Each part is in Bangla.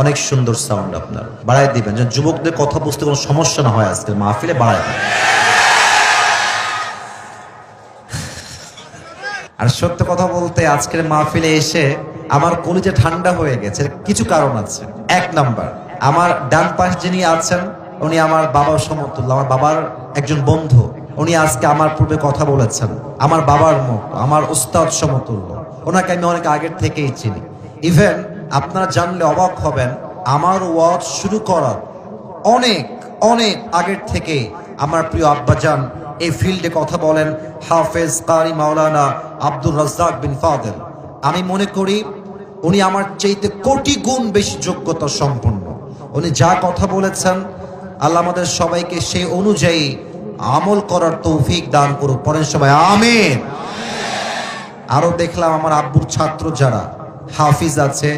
অনেক সুন্দর সাউন্ড আপনার। বাড়াই দিবেন, যেন যুবকদের কথা বুঝতে কোনো সমস্যা না হয় আজকে মাহফিলে বাড়ায়। আর সত্য কথা বলতে আজকের মাহফিলে এসে আমার কলিজা ঠান্ডা হয়ে গেছে কিছু কারণ আছে। এক নাম্বার, আমার ডান পাশ যিনি আছেন, উনি আমার বাবার সমতুল্য, আমার বাবার একজন বন্ধু। উনি আজকে আমার পূর্বে কথা বলেছেন, আমার বাবার মুখ, আমার উস্তাদ সমতুল্য। ওনাকে আমি অনেক আগের থেকেই চিনি। ইভেন আপনারা জানলে অবাক হবেন, আমার ওয়াজ শুরু করার অনেক অনেক আগের থেকে আমার প্রিয় আব্বাজান এই ফিল্ডে কথা বলেন হাফেজ কারি মাওলানা আব্দুর রাজ্জাক বিন ফাদেল। আমি মনে করি উনি আমার চাইতে কোটি গুণ বেশি যোগ্যতা সম্পন্ন। উনি যা কথা বলেছেন, আল্লাহ আমাদের সবাইকে সেই অনুযায়ী আমল করার তৌফিক দান করুক। পরের সবাই, আমিন। আরও দেখলাম আমার আব্বুর ছাত্র যারা, হাফিজ আছে,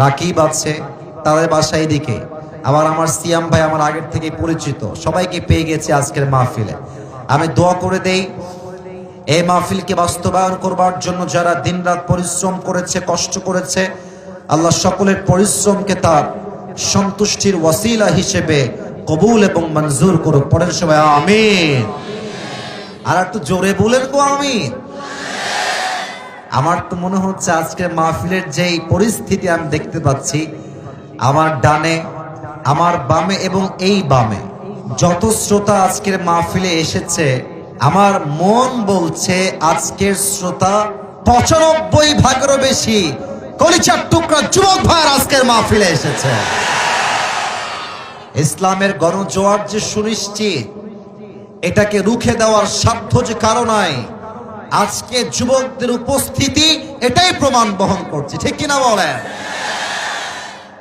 রাকিব আছে, তাদের বাসায় এদিকে। আবার আমার সিয়াম ভাই আমার আগের থেকে পরিচিত, সবাইকে পেয়ে গেছে আজকের মাহফিলে। আমি দোয়া করে দেই, এই মাহফিলকে বাস্তবায়ন করবার জন্য যারা দিনরাত পরিশ্রম করেছে, কষ্ট করেছে, আল্লাহ সকলের পরিশ্রমকে তার সন্তুষ্টির ওয়াসিলা হিসেবে কবুল এবং মঞ্জুর করুক। পরের সময় আমিন। আর একটু জোরে বলেন গো, আমিন। আমার তো মনে হচ্ছে আজকের মাহফিলের যেই পরিস্থিতি আমি দেখতে পাচ্ছি, আমার ডানে, আমার বামে এবং এই বামে যত শ্রোতা আজকের মাহফিলে এসেছে, আমার মন বলছে আজকের শ্রোতা পঁচানব্বই ভাগেরও বেশি কলিচার টুকরা যুবক ভাইয়ের আজকের মাহফিলে এসেছে। ইসলামের গণজোয়ার যে সুনিশ্চিত, এটাকে রুখে দেওয়ার সাধ্য যে কারও নাই আজকে যুবকদের উপস্থিতি এটাই প্রমাণ বহন করছে। ঠিক কিনা বলেন?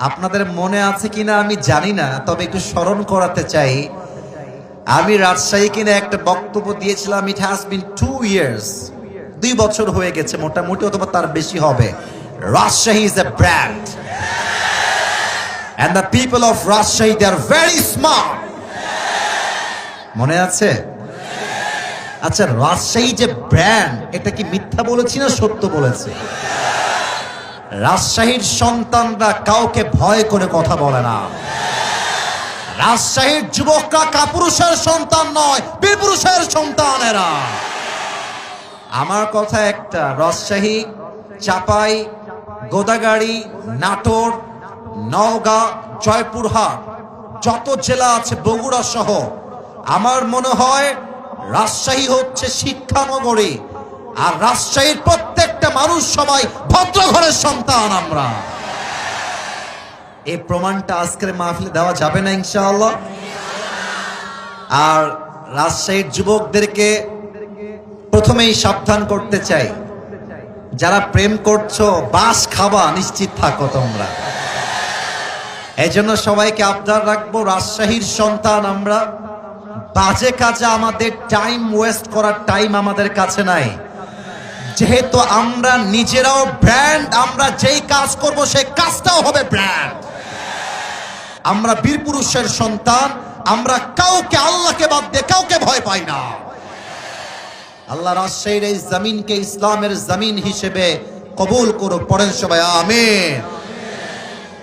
আপনাদের মনে আছে কিনা আমি জানি না, তবে একটু স্মরণ করাতে চাই। আমি রাজশাহী কিনা একটা বক্তব্য দিয়েছিলাম it has been two years দুই বছর হয়ে গেছে, মোটামুটি অথবা তার বেশি হবে। Rajshahi is a brand and the people of Rajshahi they are very smart মনে আছে? আচ্ছা রাজশাহী যে ব্র্যান্ড এটা কি মিথ্যা বলেছি না সত্য বলেছে? রাজশাহীর সন্তানরা কাউকে ভয় করে কথা বলে না। রাজশাহীর যুবকরা কাপুরুষের সন্তান নয় বীরপুরুষের সন্তানেরা। আমার কথা একটা, রাজশাহী, চাপাই, গোদাগাড়ি, নাটোর, নওগাঁ, জয়পুরহাট, যত জেলা আছে, বগুড়া সহ, আমার মনে হয় রাজশাহী হচ্ছে শিক্ষানগরী। আর রাজশাহীর প্রত্যেকটা মানুষ সবাই ভদ্র ঘরের সন্তান আমরা। এই প্রমাণটা আজকের মাহফিলে দেওয়া যাবে না, ইনশাআল্লাহ। আর রাজশাহীর যুবকদেরকে প্রথমেই সাবধান করতে চাই। যারা প্রেম করছ, বাস খাবা, নিশ্চিত থাকো তোমরা। এই জন্য সবাইকে আবদার রাখব, রাজশাহীর সন্তান আমরা। বাজে কাজে আমাদের টাইম ওয়েস্ট করার টাইম আমাদের কাছে নাই। যেহেতু আমরা নিজেরাও ব্র্যান্ড আমরা যেই কাজ করব সেই কাজটাও হবে ব্র্যান্ড আমরা বীর পুরুষের সন্তান, আমরা কাউকে আল্লাহকে বাদ দিয়ে কাউকে ভয় পাই না। আল্লাহ রাজশাহীর এই জমিনকে ইসলামের জমিন হিসেবে কবুল করো পড়েন সবাই, আমিন।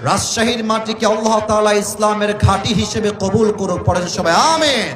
রাজশাহীর মাটিকে আল্লাহ তালা ইসলামের ঘাঁটি হিসেবে কবুল করুক পড়েন সবাই আমিন।